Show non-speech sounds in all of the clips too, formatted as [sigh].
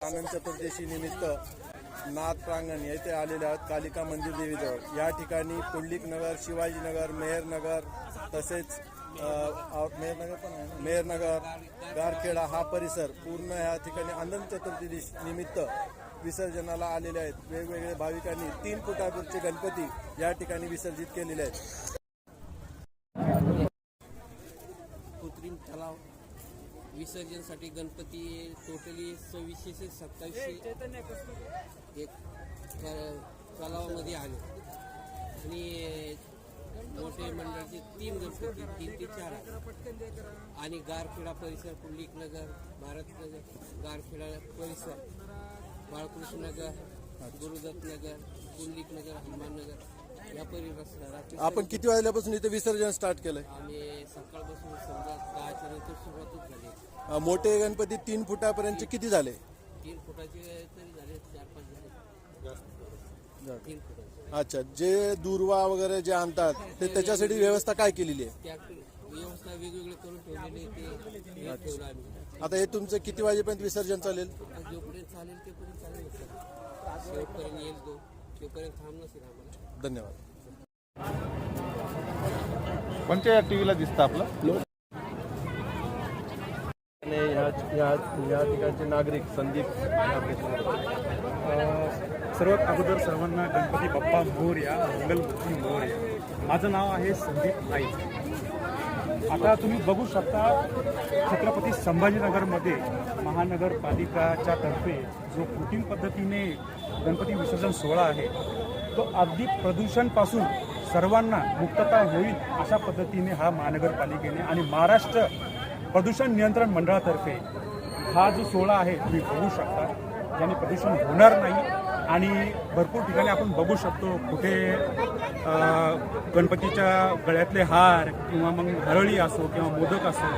आनंद चतुर्दशी निमित्त नाथ प्रांगण येथे आलेले आहोत कालिका मंदिर देवीजवळ. या ठिकाणी पुंडलिक नगर शिवाजीनगर मेहरनगर तसेच मेहरनगर पण आहे मेहरनगर गारखेडा हा परिसर पूर्ण या ठिकाणी आनंद चतुर्दशी निमित्त विसर्जनाला आलेले आहेत. वेगवेगळ्या भाविकांनी तीन फुटापूरचे गणपती या ठिकाणी विसर्जित केलेले आहेत. कृत्रिम तलाव विसर्जनसाठी गणपती टोटली सव्वीसशे ते सत्तावीसशे एक त- तलावामध्ये आले. आणि मोठे मंडळाचे तीन गणपती तीन ते चार आणि गारखेडा परिसर पुंडलिक नगर भारतनगर गारखेडा परिसर. बाळकृष्ण नगर गुरुदत्त नगर पुंडलिक नगर हनुमान नगर या परिसरात आपण किती वाजल्यापासून इथे विसर्जन स्टार्ट केलंय? सकाळपासून समजा दहाच्या नंतर सुरुवातच झाली. अ, मोठे गणपती तीन फुटापर्यंतचे किती झाले? तीन फुटाचे तरी झाले चार पाच झाले. तीन फुटाचे. अच्छा जे दुर्वा वगैरे जे आणतात [laughs] ते त्याच्यासाठी व्यवस्था काय केलेली आहे? त्या व्यवस्था वेगवेगळे करून ठेवलेले ते ठेवलं आम्ही. आता हे तुमचं किती वाजेपर्यंत विसर्जन चालेल? जोपर्यंत चालेल तेपर्यंत चालेल. शेवटपर्यंत येईल तो. तोपर्यंत थांब नसेल आम्हाला. धन्यवाद. कोणत्या टीव्हीला दिसतं आपलं? या या या ठिकाणचे नागरिक संदीप सर्वात अगोदर सर्वांना गणपती बाप्पा मोरया मंगलमूर्ती मोरया. माझं नाव आहे संदीप नाईक आता तुम्ही बघू शकता छत्रपती संभाजीनगरमध्ये महानगरपालिकाच्या तर्फे जो कृत्रिम पद्धतीने गणपती विसर्जन सोहळा आहे तो अगदी प्रदूषणपासून सर्वांना मुक्तता होईल अशा पद्धतीने हा महानगरपालिकेने आणि महाराष्ट्र प्रदूषण नियंत्रण मंडळातर्फे हा जो सोहळा आहे तुम्ही बघू शकता. ज्याने प्रदूषण होणार नाही आणि भरपूर ठिकाणी आपण बघू शकतो कुठे गणपतीच्या गळ्यातले हार किंवा मग हरळी असो किंवा मोदक असो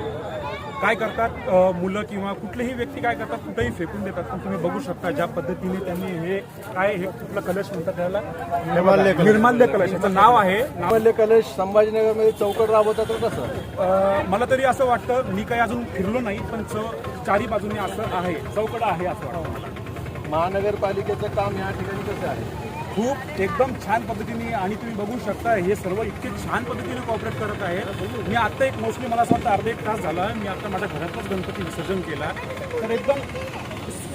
काय करतात मुलं किंवा कुठलीही व्यक्ती काय करतात कुठेही फेकून देतात. पण तुम्ही बघू शकता ज्या पद्धतीने त्यांनी हे काय हे कुठलं कलश म्हणतात त्याला? निर्माल्य कलश. निर्माल्य कलश. याचं नाव आहे नाव नावल्य कलश संभाजीनगरमध्ये चौकट राबवतात तर कसं? मला तरी असं वाटतं मी काही अजून फिरलो नाही पण चौ चारी बाजूने असं आहे. चौकडा आहे असं वाटतं महानगरपालिकेचं काम या ठिकाणी कसं आहे? खूप एकदम छान पद्धतीने आणि तुम्ही बघू शकता हे सर्व इतके छान पद्धतीने कॉपरेट करत आहे. मी आत्ता एक मोस्टली मला असं वाटतं अर्धा एक तास झाला मी आत्ता माझ्या घरातच गणपती विसर्जन केला. तर एकदम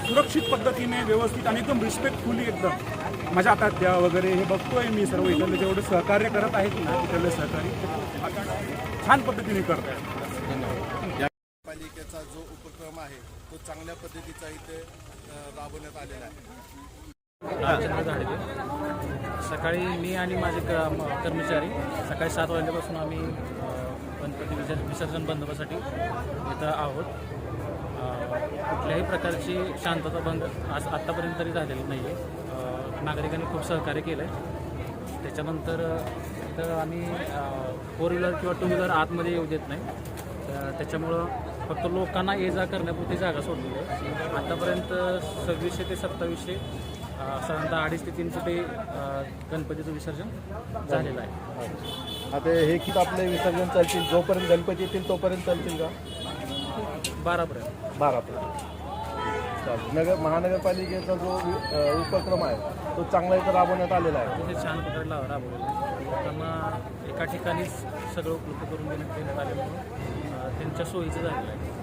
सुरक्षित पद्धतीने व्यवस्थित आणि एकदम रिस्पेक्टफुली एकदम. माझ्या आता द्या वगैरे हे बघतोय मी सर्व इथले जेवढे सहकार्य करत आहेत ना तिथले सहकारी छान पद्धतीने करत आहे धन्यवाद करण्याचा जो उपक्रम आहे तो चांगल्या पद्धतीचा इथे राबवण्यात आलेला आहे. सकाळी मी आणि माझे क कर्मचारी सकाळी सात वाजल्यापासून आम्ही गणपती विसर्जन बंदोबासाठी इथं आहोत. कुठल्याही प्रकारची शांतता बंद आज आत्तापर्यंत तरी झालेली नाही आहे नागरिकांनी खूप सहकार्य केलं आहे त्याच्यानंतर तर आम्ही फोर व्हीलर किंवा टू व्हीलर आतमध्ये येऊ देत नाही. तर त्याच्यामुळं फक्त लोकांना ये जा करण्यापुरती जागा सोडलेली आहे. आतापर्यंत सव्वीसशे ते सत्तावीसशे साधारणतः अडीच ते तीन फुटे अ, गणपतीचं विसर्जन झालेलं आहे. आता हे किती आपले विसर्जन चालतील जोपर्यंत गणपती येतील तोपर्यंत चालतील का? बारापर्यंत. बारापर्यंत. चालेल. नगर महानगरपालिकेचा जो उपक्रम आहे तो चांगला इथं राबवण्यात आलेला आहे. छान प्रकारे राबवलेलं आहे. त्यांना एका ठिकाणीच सगळं उपलब्ध करून देण्यात देण्यात आल्यामुळं त्यांच्या सोयीचं झालेलं आहे.